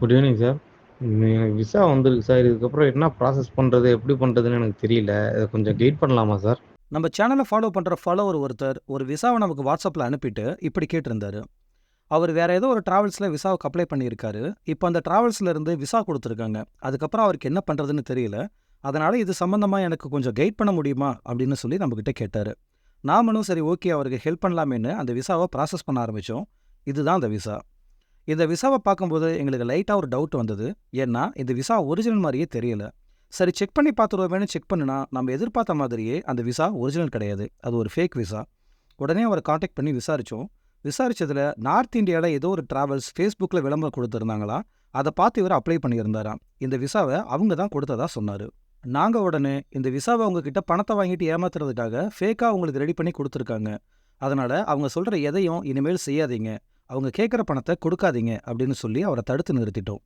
Good evening sir. எனக்கு visa வந்திருக்கு sir. இதுக்கப்புறம் என்ன ப்ராசஸ் பண்ணுறது எப்படி பண்ணுறதுன்னு எனக்கு தெரியல. இதை கொஞ்சம் கைட் பண்ணலாமா சார்? நம்ம சேனலை ஃபாலோ பண்ணுற ஃபாலோவர் ஒருத்தர் ஒரு விசாவை நமக்கு வாட்ஸ்அப்பில் அனுப்பிட்டு இப்படி கேட்டிருந்தாரு. அவர் வேறு ஏதோ ஒரு ட்ராவல்ஸில் விசாவுக்கு அப்ளை பண்ணியிருக்காரு. இப்போ அந்த ட்ராவல்ஸ்லேருந்து விசா கொடுத்துருக்காங்க அதுக்கப்புறம் அவருக்கு என்ன பண்ணுறதுன்னு தெரியல. அதனால் இது சம்மந்தமாக எனக்கு கொஞ்சம் கைட் பண்ண முடியுமா? அப்படின்னு சொல்லி நம்மக்கிட்ட கேட்டார் நாமளும் சரி ஓகே அவருக்கு ஹெல்ப் பண்ணலாமேன்னு அந்த விசாவை ப்ராசஸ் பண்ண ஆரம்பித்தோம் இதுதான் அந்த விசா. இந்த விசாவ பார்க்கும்போது எங்களுக்கு லைட்டா ஒரு டவுட் வந்தது. ஏன்னா இந்த விசா ஒரிஜினல் மாதிரியே தெரியல. சரி செக் பண்ணி பார்த்துருவோமேனு செக் பண்ணுனா, நம்ம எதிர்பார்த்த மாதிரியே அந்த விசா ஒரிஜினல் கிடையாது. அது ஒரு ஃபேக் விசா. உடனே அவரை காண்டாக்ட் பண்ணி விசாரிச்சோம். விசாரிச்சதுல நார்த் இந்தியால ஏதோ ஒரு டிராவல்ஸ் ஃபேஸ்புக்கில் விளம்பரம் கொடுத்துருந்தாங்களா அத பார்த்து இவரு அப்ளை பண்ணியிருந்தாராம். இந்த விசாவ அவங்க தான் கொடுத்ததா சொன்னாரு. நாங்க உடனே இந்த விசாவ அவங்கக்கிட்ட பணத்தை வாங்கிட்டு ஏமாத்துறதுக்காக ஃபேக்கா அவங்களுக்கு ரெடி பண்ணி குடுத்துருக்காங்க. அதனால அவங்க சொல்ற எதையும் இனிமேல் செய்யாதீங்க. அவங்க கேட்குற பணத்தை கொடுக்காதீங்க அப்படின்னு சொல்லி அவர தடுத்து நிறுத்திட்டோம்.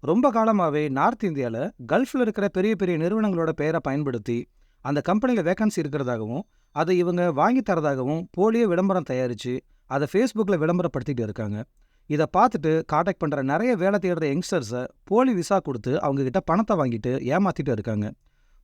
ரொம்ப காலமாவே நார்த் இந்தியால கல்ஃப்ல இருக்கிற பெரிய பெரிய நிறுவனங்களோட பெயர பயன்படுத்தி, அந்த கம்பெனில வேக்கன்சி இருக்கிறதாகவும், அத இவங்க வாங்கி தரதாகவும் போலியோ விளம்பரம் தயாரிச்சு, அத ஃபேஸ்புக்கில் விளம்பரப்படுத்திட்டு இருக்காங்க. இத பார்த்துட்டு காண்டாக்ட் பண்ற நிறைய வேலை தேடுற யங்ஸ்டர்ஸ போலி விசா குடுத்து அவங்கக்கிட்ட பணத்தை பணத்த வாங்கிட்டு ஏமாற்றிட்டு இருக்காங்க.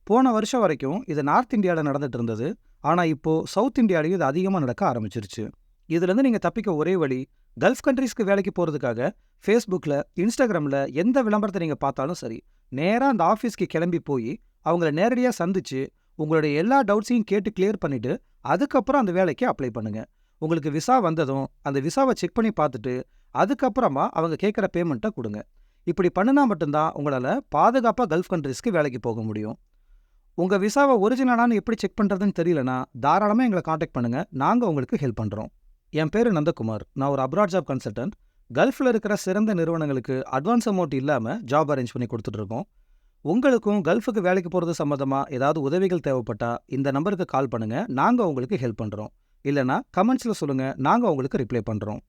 போன வருஷம் வரைக்கும் இது நார்த் இந்தியால நடந்துட்டு இருந்தது. ஆனா இப்போ சவுத் இந்தியாலயும் இது அதிகமா நடக்க ஆரம்பிச்சிருச்சு. இதுலேருந்து நீங்க தப்பிக்க ஒரே வழி, கல்ஃப் கண்ட்ரீஸ்க்கு வேலைக்கு போறதுக்காக ஃபேஸ்புக்கில் இன்ஸ்டாகிராமில் எந்த விளம்பரத்தை நீங்க பார்த்தாலும் சரி, நேரா அந்த ஆஃபீஸ்க்கு கிளம்பி போயி, அவங்கள நேரடியா சந்திச்சு, உங்களுடைய எல்லா டவுட்ஸையும் கேட்டு கிளியர் பண்ணிட்டு, அதுக்கப்புறம் அந்த வேலைக்கு அப்ளை பண்ணுங்க. உங்களுக்கு விசா வந்ததும், அந்த விசாவ செக் பண்ணி பார்த்துட்டு, அதுக்கப்புறமா அவங்க கேட்குற பேமெண்ட்ட கொடுங்க இப்படி பண்ணுனா மட்டும் தான் உங்களால பாதுகாப்பா கல்ஃப் கண்ட்ரீஸ்க்கு வேலைக்கு போக முடியும். உங்க விசாவ ஒரிஜினலான்னு எப்படி செக் பண்றதுன்னு தெரியலனா, தாராளமா எங்கள காண்டாக்ட் பண்ணுங்க. நாங்க உங்களுக்கு ஹெல்ப் பண்றோம். என் பேரு நந்தகுமார். நான் ஒரு அப்ராட் ஜாப் கன்சல்டன்ட். கல்ஃப்ல இருக்கிற சிறந்த நிறுவனங்களுக்கு அட்வான்ஸ் அமௌண்ட் இல்லாம ஜாப் அரேஞ்ச் பண்ணி குடுத்துட்டு இருக்கோம். உங்களுக்கும் கல்ஃபுக்கு வேலைக்கு போறது சம்பந்தமா ஏதாவது உதவிகள் தேவைப்பட்டா, இந்த நம்பருக்கு கால் பண்ணுங்க. நாங்க உங்களுக்கு ஹெல்ப் பண்றோம். இல்லனா கமெண்ட்ஸ்ல சொல்லுங்க. நாங்க உங்களுக்கு ரிப்ளை பண்றோம்.